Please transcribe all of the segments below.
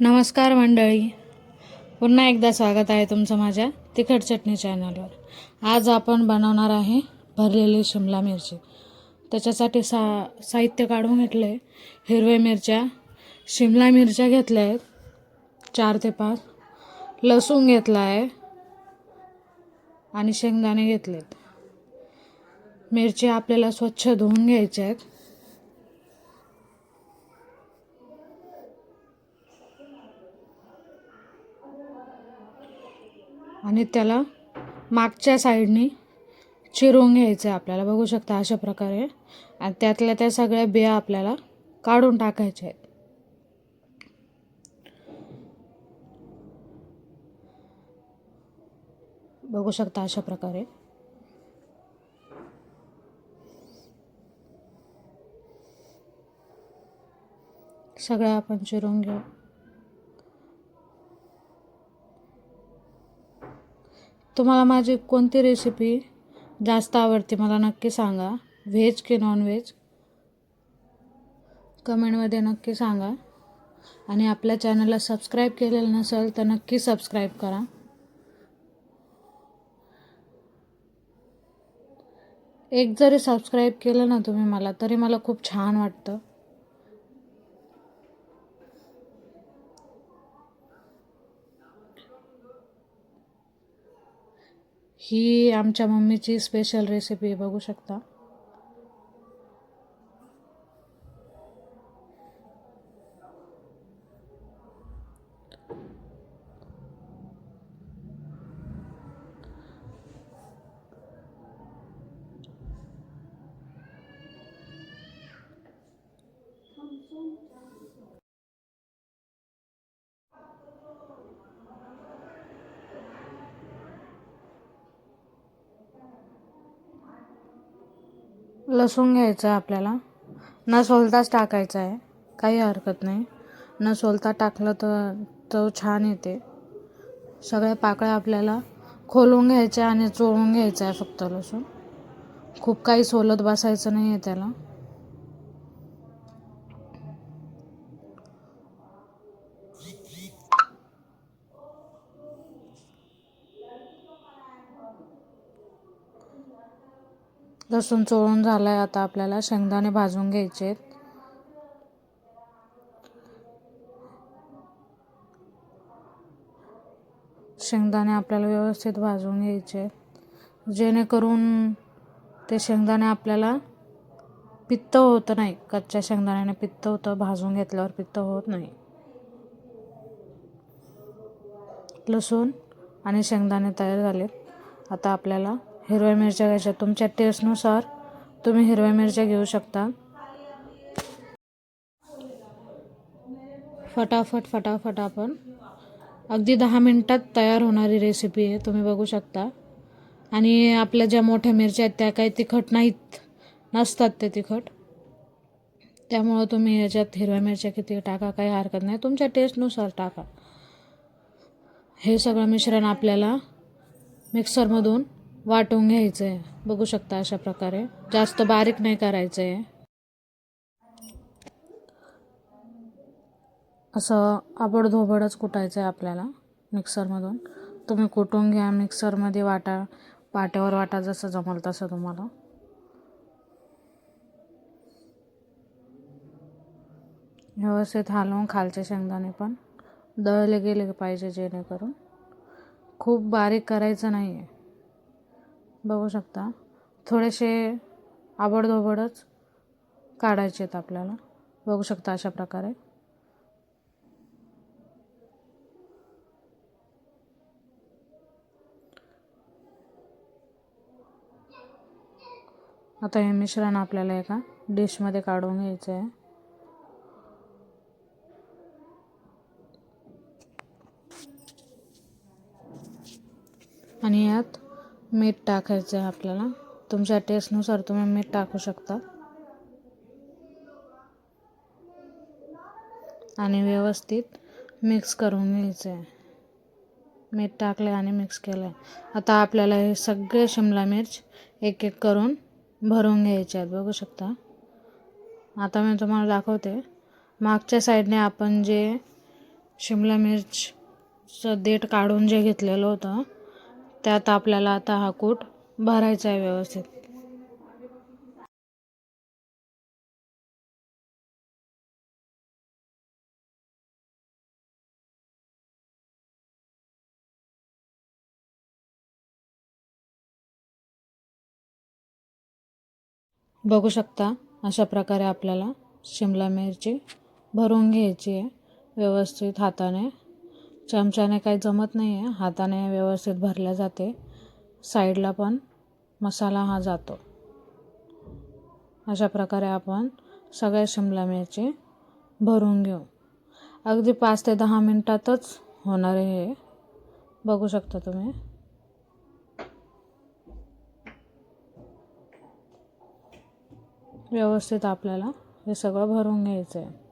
नमस्कार मंडळी. पुन्हा एकदा स्वागत आहे तुमचं माझ्या तिखट चटणी चॅनलवर आज आपण बनवणार आहे भरलेली शिमला मिरची. त्याच्यासाठी सा साहित्य काढून घेतलं आहे हिरव्या मिरच्या शिमला मिरच्या घेतल्या आहेत चार ते पाच. लसूण घेतला आहे आणि शेंगदाणे घेतलेत. मिरची आपल्याला स्वच्छ धुवून घ्यायच्या आहेत. आणि त्याला मागच्या साईडनी चिरून घ्यायचं आहे आपल्याला. बघू शकता अशा प्रकारे. आणि त्यातल्या त्या सगळ्या बिया आपल्याला काढून टाकायच्या आहेत. बघू शकता अशा प्रकारे. सगळ्या आपण चिरून घेऊ. तुम्हाला माझी कोणती रेसिपी जास्त आवडते मला नक्की सांगा. व्हेज की नॉन व्हेज कमेंटमध्ये नक्की सांगा. आणि आपल्या चॅनलला सबस्क्राईब केलेलं नसेल तर नक्की सबस्क्राईब करा. एक जरी सबस्क्राईब केलं ना तुम्ही मला तरी मला खूप छान वाटतं. ही आमच्या मम्मीची स्पेशल रेसिपी बघू शकता. लसूण घ्यायचं आहे आपल्याला. न सोलताच टाकायचं आहे. काही हरकत नाही. न सोलता टाकलं तर चव छान येते. सगळ्या पाकळ्या आपल्याला खोलून घ्यायच्या आणि चोळून घ्यायचं आहे फक्त लसूण. खूप काही सोलत बसायचं नाही आहे त्याला. लसूण चोळून झाला आहे आता आपल्याला. शेंगदाणे भाजून घ्यायचे आहेत शेंगदाणे आपल्याला व्यवस्थित भाजून घ्यायचे आहेत. जेणेकरून ते शेंगदाणे आपल्याला पित्त होतं नाही. कच्च्या शेंगदाण्याने पित्त होतं. भाजून घेतल्यावर पित्त होत नाही. लसूण आणि शेंगदाणे तयार झालेत. आता आपल्याला हिरव्या मिरच्या घ्यायच्या. तुमच्या टेस्टनुसार तुम्ही हिरव्या मिरच्या घेऊ शकता. फटाफट फटाफट आपण. अगदी दहा मिनटात तयार होणारी रेसिपी आहे. तुम्ही बघू शकता. आणि आपल्या ज्या मोठ्या मिरच्या आहेत त्या काही तिखट नाहीत. नसतात ते तिखट. त्यामुळं तुम्ही याच्यात हिरव्या मिरच्या किती टाका काही हरकत नाही. तुमच्या टेस्टनुसार टाका. हे सगळं मिश्रण आपल्याला मिक्सरमधून वाटून घ्यायचं आहे बघू शकता अशा प्रकारे. जास्त बारीक नाही करायचं आहे असं आबडधोबडच कुटायचं आहे आपल्याला मिक्सरमधून. तुम्ही कुटून घ्या मिक्सरमध्ये वाटा वाट्यावर वाटा जसं जमल तसं तुम्हाला. व्यवस्थित हलवून खालचे शेंगदाणे पण दळले गेले पाहिजे जेणेकरून. खूप बारीक करायचं नाही आहे बघू शकता. थोडेसे आबडधोबडच काढायचे आहेत आपल्याला. बघू शकता अशा प्रकारे. आता हे मिश्रण आपल्याला एका डिशमध्ये काढून घ्यायचं आहे. आणि यात मीठ टाकायचं आहे आपल्याला. तुमच्या टेस्टनुसार तुम्ही मीठ टाकू शकता. आणि व्यवस्थित मिक्स करून घ्यायचं आहे. मीठ टाकले आणि मिक्स केलं आहे आता आपल्याला हे सगळे शिमला मिर्च एक एक करून भरून घ्यायचे आहेत. बघू शकता. आता मी तुम्हाला दाखवते. मागच्या साईडने आपण जे शिमला मिर्चचं देठ काढून जे घेतलेलं होतं त्यात आपल्याला आता हा कूट भरायचा आहे व्यवस्थित. बघू शकता अशा प्रकारे आपल्याला शिमला मिरची भरून घ्यायची आहे व्यवस्थित हाताने. चमच्याने काही जमत नाही आहे हाताने व्यवस्थित भरल्या जाते. साईडला पण मसाला हा जातो. अशा प्रकारे आपण सगळ्या शिमला मिरची भरून घेऊ. अगदी पाच ते दहा मिनटातच होणार आहे हे. बघू शकता तुम्ही. व्यवस्थित आपल्याला हे सगळं भरून घ्यायचं आहे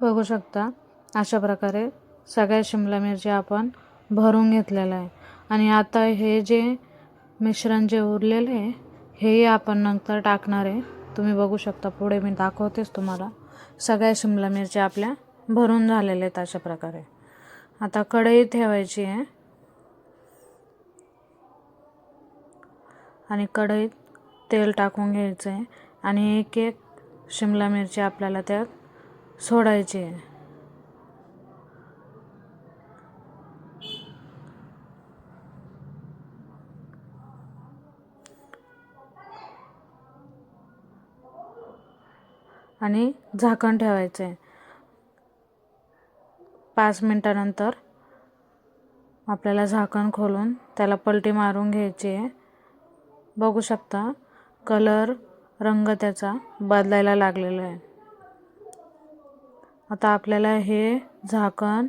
बघू शकता. अशा प्रकारे सगळ्या शिमला मिरच्या आपण भरून घेतलेलं आहे आणि आता हे जे मिश्रण जे उरलेलं आहे हेही आपण नंतर टाकणार आहे. तुम्ही बघू शकता. पुढे मी दाखवतेच तुम्हाला. सगळ्या शिमला मिरच्या आपल्या भरून झालेल्या आहेत अशा प्रकारे. आता कढई ठेवायची आहे. आणि कढईत तेल टाकून घ्यायचं आहे. आणि एक एक शिमला मिरची आपल्याला त्यात सोडायची. आहे आणि झाकण ठेवायचे. पाच मिनटानंतर आपल्याला झाकण खोलून त्याला पलटी मारून घ्यायची आहे. बघू शकता कलर रंग त्याचा बदलायला लागलेला आहे. आता आपल्याला हे झाकण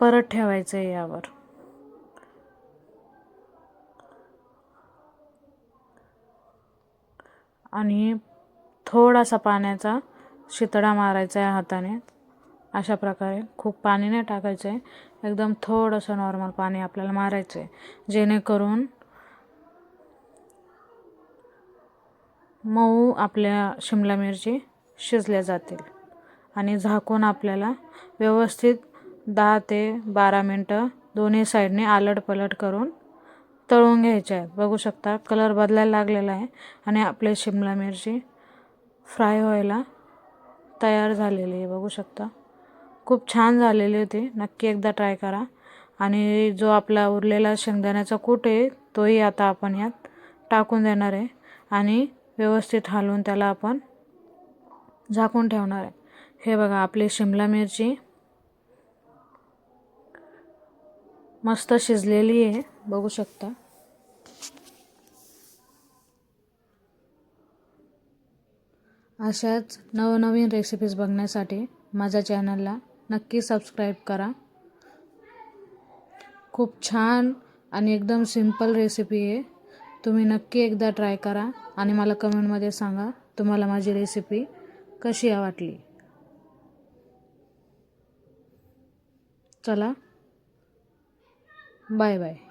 परत ठेवायचं आहे यावर. आणि थोडासा पाण्याचा शितडा मारायचा आहे हाताने. अशा प्रकारे खूप पाणी नाही टाकायचं आहे एकदम थोडंसं नॉर्मल पाणी आपल्याला मारायचं आहे जेणेकरून मऊ आपल्या शिमला मिरची शिजल्या जातील. आणि झाकून आपल्याला व्यवस्थित दहा ते बारा मिनटं दोन्ही साईडने आलट पलट करून तळून घ्यायचे आहेत बघू शकता कलर बदलायला लागलेला आहे आणि आपले शिमला मिरची फ्राय व्हायला तयार झालेली आहे. बघू शकता खूप छान झालेली होती. नक्की एकदा ट्राय करा. आणि जो आपला उरलेला शेंगदाण्याचा कूट आहे तोही आता आपण यात टाकून देणार आहे आणि व्यवस्थित हलवून त्याला आपण झाकून ठेवणार आहे. हे बघा आपली शिमला मिरची. मस्त शिजलेली आहे बघू शकता. अशाच नवनवीन रेसिपीज बघण्यासाठी माझ्या चॅनलला नक्की सबस्क्राईब करा. खूप छान आणि एकदम सिंपल रेसिपी आहे. तुम्ही नक्की एकदा ट्राय करा आणि मला कमेंटमध्ये सांगा तुम्हाला माझी रेसिपी कशी वाटली. चला. Bye bye.